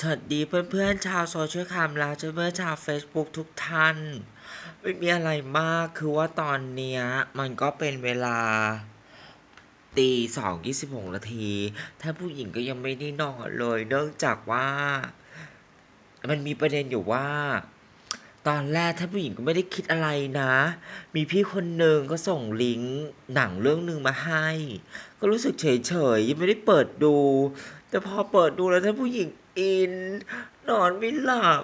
สวัสดีเพื่อนๆชาวโซเชียลแคมและเพื่อนๆชาว Facebook ทุกท่าน ไม่มีอะไรมากคือว่าตอนเนี้ย มันก็เป็นเวลาตีสองยี่สิบหกนาทีท่านผู้หญิงก็ยังไม่ได้นอนเลย เนื่องจากว่า มันมีประเด็นอยู่ว่า ตอนแรกท่านผู้หญิงก็ไม่ได้คิดอะไรนะ มีพี่คนหนึ่งก็ส่งลิงก์หนังเรื่องหนึ่งมาให้ ก็รู้สึกเฉยๆยังไม่ได้เปิดดู แต่พอเปิดดูแล้วท่านผู้หญิงอิน นอนไม่หลับ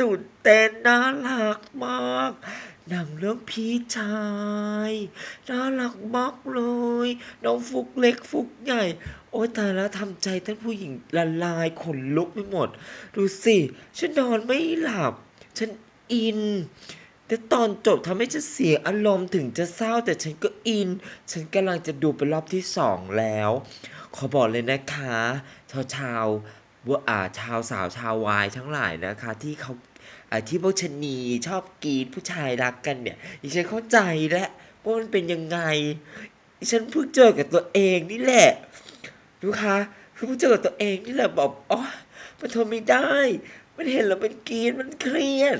ตื่นเต้นน่ารักมากหนังเรื่องพี่ชายน่ารักมากเลย น้องฟุกเล็กฟุกใหญ่ โอ้ยตายแล้วทำใจท่านผู้หญิงละลายขนลุกไปหมด ดูสิ ฉันนอนไม่หลับ ฉันอิน แต่ตอนจบทำให้ฉันเสียอารมณ์ถึงจะเศร้าแต่ฉันก็อิน ฉันกำลังจะดูเป็นรอบที่สองแล้ว ขอบอกเลยนะคะชาวชาวว่าอ่าชาวสาวชาววายทั้งหลายนะคะ ที่เขาอ่าที่พวกชะนีชอบกรีดผู้ชายรักกันเนี่ยดิฉันเข้าใจแล้วว่ามันเป็นยังไงดิฉันเพิ่งเจอกับตัวเองนี่แหละดูคะคือเพิ่งเจอกับตัวเองนี่แหละบอกอ๋อมันทนไม่ได้ มันเห็นแล้วมันกรีดมันเครียด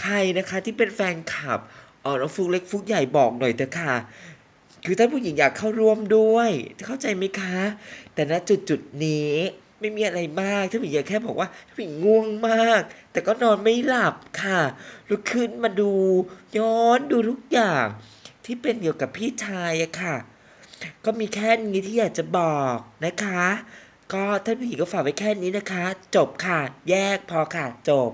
ใครนะคะที่เป็นแฟนคลับอ๋อน้องฟุกเล็กฟุกใหญ่บอกหน่อยเถอะค่ะ คือท่านผู้หญิงอยากเข้าร่วมด้วย เข้าใจไหมคะ แต่ณจุดจุดๆนี้ไม่มีอะไรมากท่านผู้หญิงแค่บอกว่าท่านผู้หญิงง่วงมาก แต่ก็นอนไม่หลับค่ะลุกขึ้นมาดู ย้อนดูทุกอย่าง ที่เป็นเกี่ยวกับพี่ชายอะค่ะ ก็มีแค่นี้ที่อยากจะบอกนะคะ ก็ท่านผู้หญิงก็ฝากไว้แค่นี้นะคะ จบค่ะ แยกพอค่ะจบ